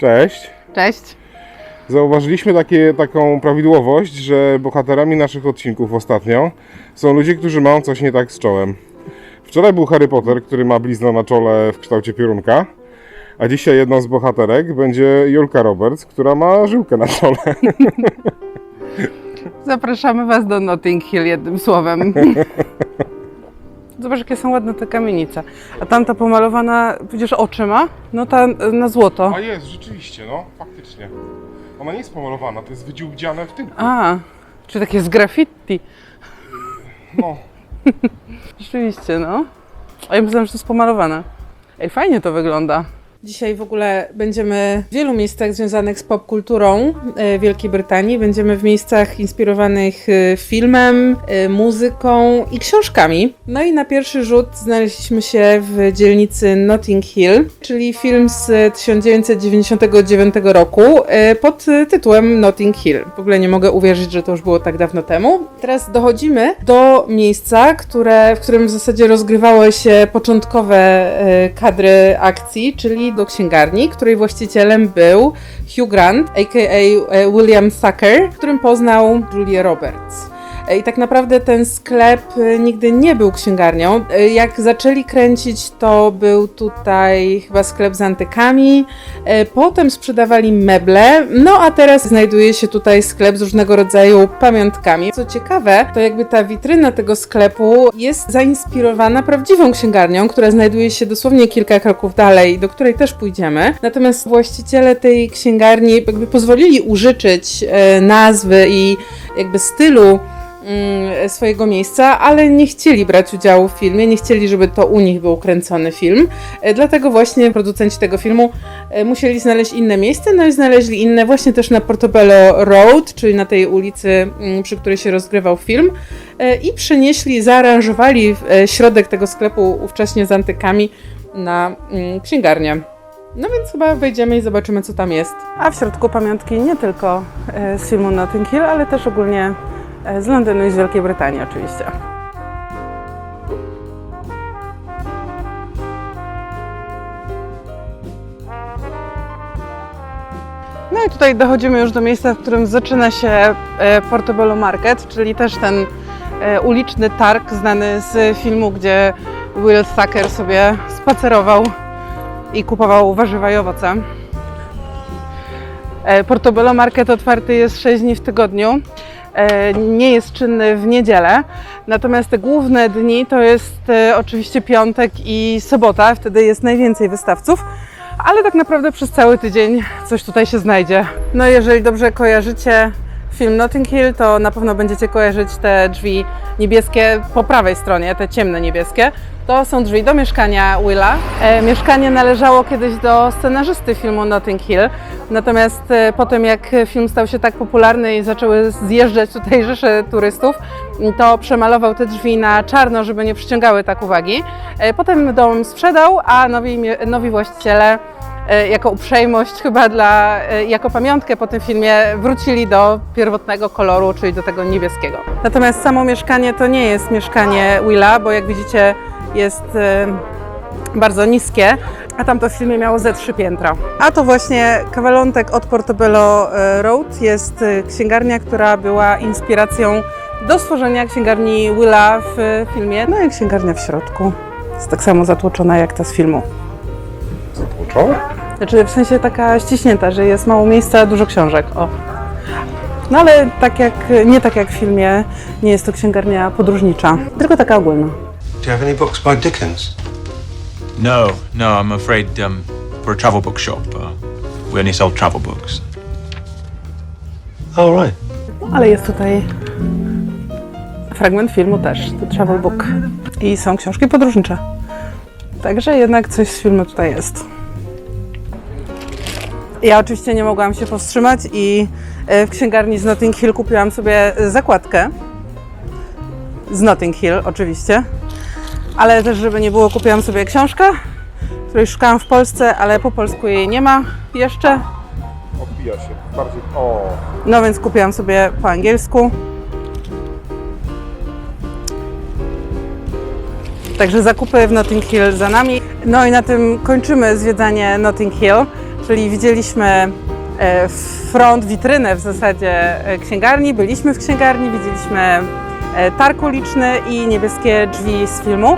Cześć. Cześć. Zauważyliśmy takie, taką prawidłowość, że bohaterami naszych odcinków ostatnio są ludzie, którzy mają coś nie tak z czołem. Wczoraj był Harry Potter, który ma bliznę na czole w kształcie piorunka, a dzisiaj jedną z bohaterek będzie Julka Roberts, która ma żyłkę na czole. Zapraszamy Was do Notting Hill jednym słowem. Zobacz, jakie są ładne te kamienice. A tamta pomalowana, widzisz, oczyma? No ta na złoto. A jest, rzeczywiście, no, faktycznie. Ona nie jest pomalowana, to jest wydziłdziane w tyłku. A, czy takie z graffiti. No, Rzeczywiście, no. A ja myślałam, że to jest pomalowane. Ej, fajnie to wygląda. Dzisiaj w ogóle będziemy w wielu miejscach związanych z popkulturą e, Wielkiej Brytanii. Będziemy w miejscach inspirowanych e, filmem, e, muzyką i książkami. No i na pierwszy rzut znaleźliśmy się w dzielnicy Notting Hill, czyli film z 1999 roku pod tytułem Notting Hill. W ogóle nie mogę uwierzyć, że to już było tak dawno temu. Teraz dochodzimy do miejsca, które, w którym w zasadzie rozgrywały się początkowe kadry akcji, czyli do księgarni, której właścicielem był Hugh Grant, a.k.a. e, William Tucker, w którym poznał Julię Roberts. E, I tak naprawdę ten sklep e, nigdy nie był księgarnią. E, Jak zaczęli kręcić, to był tutaj chyba sklep z antykami. Potem sprzedawali meble, no a teraz znajduje się tutaj sklep z różnego rodzaju pamiątkami. Co ciekawe, to jakby ta witryna tego sklepu jest zainspirowana prawdziwą księgarnią, która znajduje się dosłownie kilka kroków dalej, do której też pójdziemy. Natomiast właściciele tej księgarni jakby pozwolili użyczyć nazwy i jakby stylu swojego miejsca, ale nie chcieli brać udziału w filmie, nie chcieli, żeby to u nich był kręcony film. E, Dlatego właśnie producenci tego filmu e, musieli znaleźć inne miejsce, no i znaleźli inne właśnie też na Portobello Road, czyli na tej ulicy, mm, przy której się rozgrywał film e, i przenieśli, zaaranżowali środek tego sklepu ówcześnie z antykami na mm, księgarnię. No więc chyba wejdziemy i zobaczymy, co tam jest. A w środku pamiątki nie tylko z filmu Notting Hill, ale też ogólnie z Londynu i z Wielkiej Brytanii oczywiście. No i tutaj dochodzimy już do miejsca, w którym zaczyna się e, Portobello Market, czyli też ten e, uliczny targ znany z filmu, gdzie Will Thacker sobie spacerował i kupował warzywa i owoce. E, Portobello Market otwarty jest 6 dni w tygodniu. E, Nie jest czynny w niedzielę, natomiast te główne dni to jest e, oczywiście piątek i sobota, wtedy jest najwięcej wystawców, ale tak naprawdę przez cały tydzień coś tutaj się znajdzie. No jeżeli dobrze kojarzycie film Notting Hill, to na pewno będziecie kojarzyć te drzwi niebieskie po prawej stronie, te ciemne niebieskie. To są drzwi do mieszkania Willa. E, mieszkanie należało kiedyś do scenarzysty filmu Notting Hill, natomiast e, potem jak film stał się tak popularny i zaczęły zjeżdżać tutaj rzesze turystów, to przemalował te drzwi na czarno, żeby nie przyciągały tak uwagi. E, potem dom sprzedał, a nowi, nowi właściciele jako uprzejmość chyba dla, e, jako pamiątkę po tym filmie wrócili do pierwotnego koloru, czyli do tego niebieskiego. Natomiast samo mieszkanie to nie jest mieszkanie Willa, bo jak widzicie jest e, bardzo niskie, a tamto w filmie miało ze trzy piętra. A to właśnie kawalątek od Portobello e, Road jest e, księgarnia, która była inspiracją do stworzenia księgarni Willa w e, filmie. No i księgarnia w środku jest tak samo zatłoczona jak ta z filmu. zatłoczone? Znaczy w sensie taka ściśnięta, że jest mało miejsca, dużo książek. O. No ale tak jak, nie tak jak w filmie, nie jest to księgarnia podróżnicza, tylko taka ogólna. Do you have any books by Dickens? No, no, I'm afraid um, we're a travel book shop. Uh, we only sell travel books. Oh, right. Ale jest tutaj fragment filmu też, to travel book. I są książki podróżnicze. Także jednak coś z filmu tutaj jest. Ja oczywiście nie mogłam się powstrzymać i e, w księgarni z Notting Hill kupiłam sobie zakładkę. Z Notting Hill oczywiście. Ale też, żeby nie było, kupiłam sobie książkę, której szukałam w Polsce, ale po polsku jej nie ma jeszcze. Odbija się. Bardziej. O. No więc kupiłam sobie po angielsku. Także zakupy w Notting Hill za nami. No i na tym kończymy zwiedzanie Notting Hill. Czyli widzieliśmy e, front, witrynę w zasadzie e, księgarni, byliśmy w księgarni, widzieliśmy e, targ uliczny i niebieskie drzwi z filmu.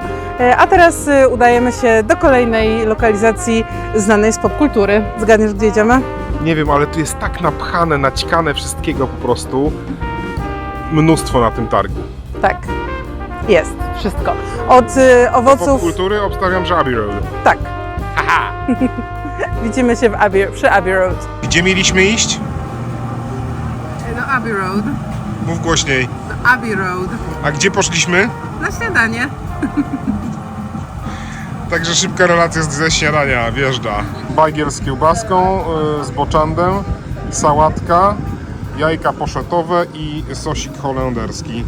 A teraz udajemy się do kolejnej lokalizacji znanej z popkultury. Zgadniesz, gdzie idziemy? Nie wiem, ale tu jest tak napchane, naćkane wszystkiego po prostu. Mnóstwo na tym targu. Tak, jest wszystko. Od owoców... kultury obstawiam, że Abbey Road. Tak. Widzimy się w Abbey, przy Abbey Road. Gdzie mieliśmy iść? Do Abbey Road. Mów głośniej. Do Abbey Road. A gdzie poszliśmy? Na śniadanie. Także szybka relacja z- ze śniadania wjeżdża. Bagiel z kiełbaską, y, z boczandem, sałatka, jajka poszetowe i sosik holenderski.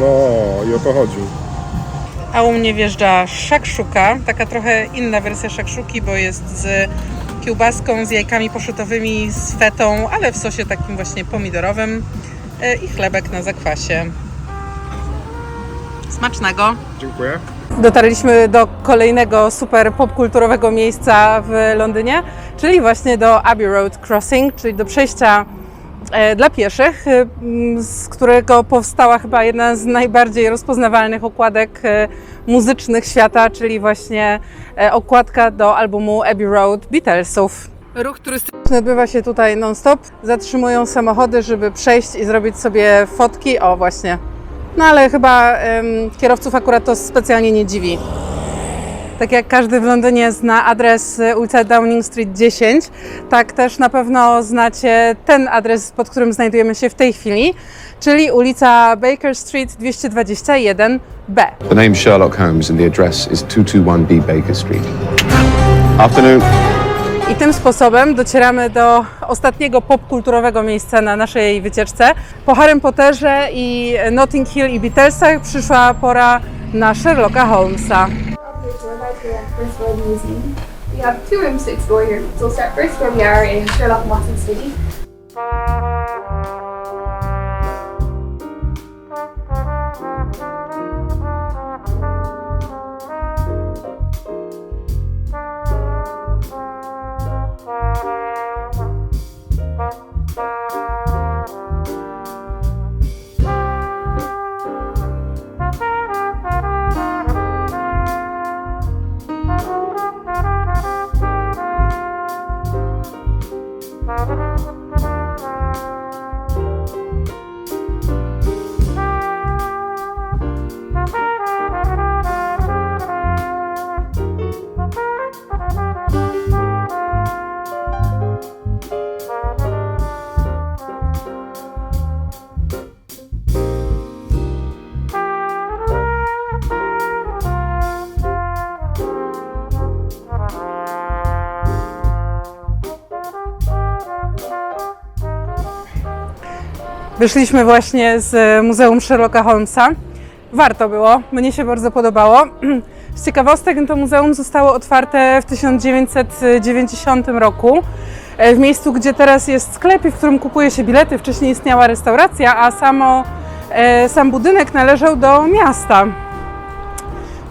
No i o to chodzi. A u mnie wjeżdża szakszuka, taka trochę inna wersja szakszuki, bo jest z kiełbaską, z jajkami poszytowymi, z fetą, ale w sosie takim właśnie pomidorowym e, i chlebek na zakwasie. Smacznego! Dziękuję. Dotarliśmy do kolejnego super popkulturowego miejsca w Londynie, czyli właśnie do Abbey Road Crossing, czyli do przejścia dla pieszych, e, z którego powstała chyba jedna z najbardziej rozpoznawalnych okładek e, muzycznych świata, czyli właśnie e, okładka do albumu Abbey Road Beatlesów. Ruch turystyczny odbywa się tutaj non-stop. Zatrzymują samochody, żeby przejść i zrobić sobie fotki. O, właśnie. No ale chyba kierowców akurat to specjalnie nie dziwi. Tak jak każdy w Londynie zna adres ulica Downing Street 10, tak też na pewno znacie ten adres, pod którym znajdujemy się w tej chwili, czyli ulica Baker Street 221B. The name Sherlock Holmes and the address is 221B Baker Street. Afternoon. I tym sposobem docieramy do ostatniego popkulturowego miejsca na naszej wycieczce. Po Harrym Potterze i Notting Hill i Beatlesach przyszła pora na Sherlocka Holmesa. First World Museum. We have two rooms to explore here. So we'll start first where we are in Sherlock Watson City. Mm-hmm. Wyszliśmy właśnie z Muzeum Sherlocka Holmesa. Warto było, mnie się bardzo podobało. Z ciekawostek to muzeum zostało otwarte w 1990 roku. e, W miejscu, gdzie teraz jest sklep, i w którym kupuje się bilety. Wcześniej istniała restauracja, a samo, e, sam budynek należał do miasta.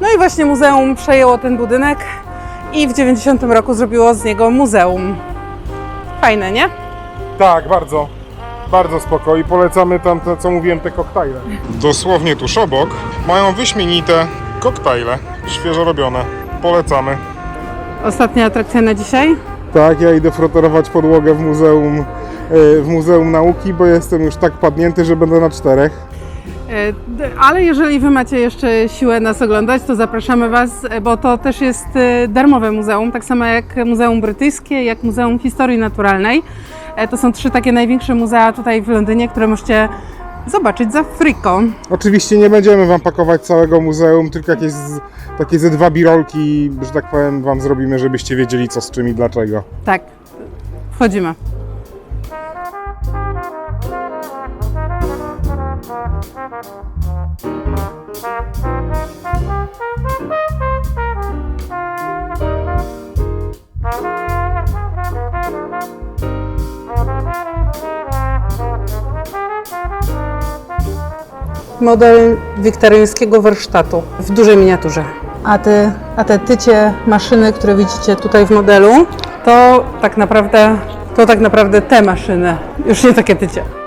No i właśnie muzeum przejęło ten budynek i w 90 roku zrobiło z niego muzeum. Fajne, nie? Tak, bardzo. Bardzo spoko i polecamy tam, te, co mówiłem, te koktajle. Dosłownie tuż obok mają wyśmienite koktajle, świeżo robione. Polecamy. Ostatnia atrakcja na dzisiaj. Tak, ja idę frotorować podłogę w muzeum, e, w Muzeum Nauki, bo jestem już tak padnięty, że będę na czterech. E, d- Ale jeżeli Wy macie jeszcze siłę nas oglądać, to zapraszamy Was, e, bo to też jest e, darmowe muzeum, tak samo jak Muzeum Brytyjskie, jak Muzeum Historii Naturalnej. E, To są trzy takie największe muzea tutaj w Londynie, które możecie zobaczyć za friko. Oczywiście nie będziemy Wam pakować całego muzeum, tylko jakieś z, takie ze dwa birolki, że tak powiem, Wam zrobimy, żebyście wiedzieli co z czym i dlaczego. Tak, wchodzimy. Model wiktoryjskiego warsztatu w dużej miniaturze. A te, a te tycie maszyny, które widzicie tutaj w modelu, to tak naprawdę, to tak naprawdę te maszyny, już nie takie tycie.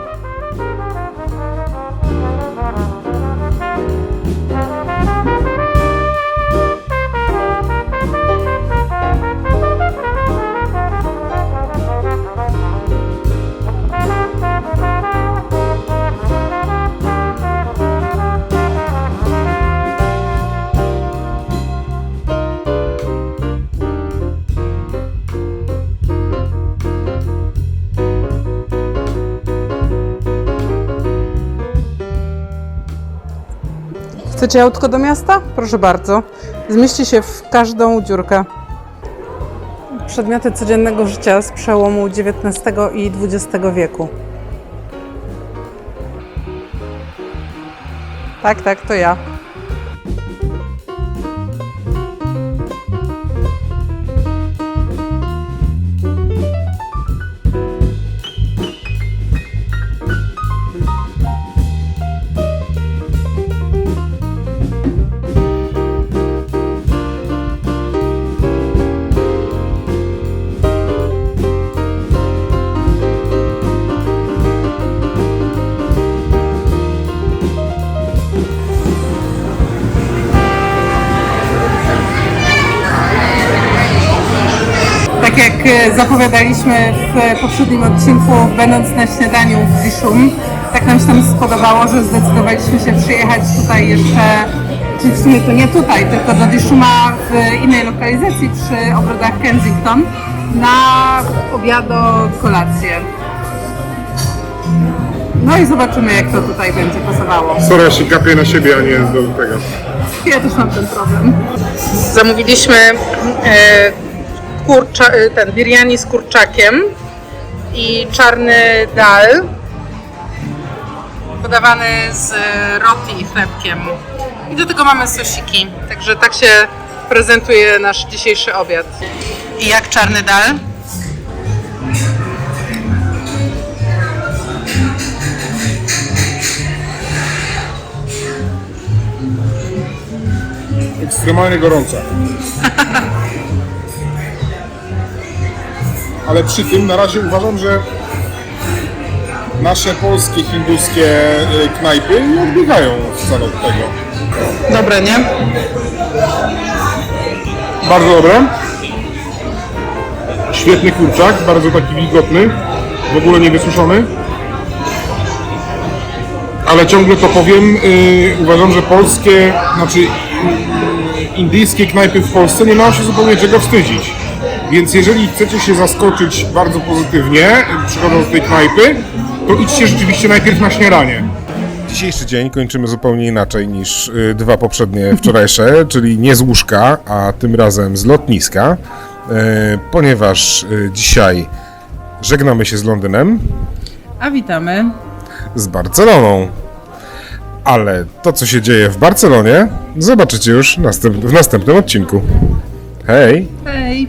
Chcecie autko do miasta? Proszę bardzo. Zmieści się w każdą dziurkę. Przedmioty codziennego życia z przełomu XIX i XX wieku. Tak, tak, to ja. Zapowiadaliśmy w poprzednim odcinku, będąc na śniadaniu w Diszum, tak nam się tam spodobało, że zdecydowaliśmy się przyjechać tutaj jeszcze, czyli w sumie to nie tutaj, tylko do Diszuma w innej lokalizacji przy ogrodach Kensington na obiado kolację. No i zobaczymy jak to tutaj będzie pasowało. Sorry, ja się gapię na siebie, a nie do tego. Ja też mam ten problem. Zamówiliśmy e, kurcza, e, ten biryani z kurczakiem i czarny dal podawany z roti i chlebkiem. I do tego mamy sosiki. Także tak się prezentuje nasz dzisiejszy obiad. I jak czarny dal? Ekstremalnie gorąca. Ale przy tym na razie uważam, że nasze polskie, hinduskie y, knajpy nie odbiegają wcale od tego. Dobre, nie? Bardzo dobre. Świetny kurczak, bardzo taki wilgotny, w ogóle nie wysuszony. Ale ciągle to powiem, yy, uważam, że polskie, znaczy yy, indyjskie knajpy w Polsce nie mają się zupełnie czego wstydzić. Więc jeżeli chcecie się zaskoczyć bardzo pozytywnie, przychodząc do tej knajpy, to idźcie rzeczywiście najpierw na śniadanie. Dzisiejszy dzień kończymy zupełnie inaczej niż y, dwa poprzednie wczorajsze, czyli nie z łóżka, a tym razem z lotniska, y, ponieważ y, dzisiaj żegnamy się z Londynem, A witamy. z Barceloną. Ale to, co się dzieje w Barcelonie, zobaczycie już następ- w następnym odcinku. Hej! Hej!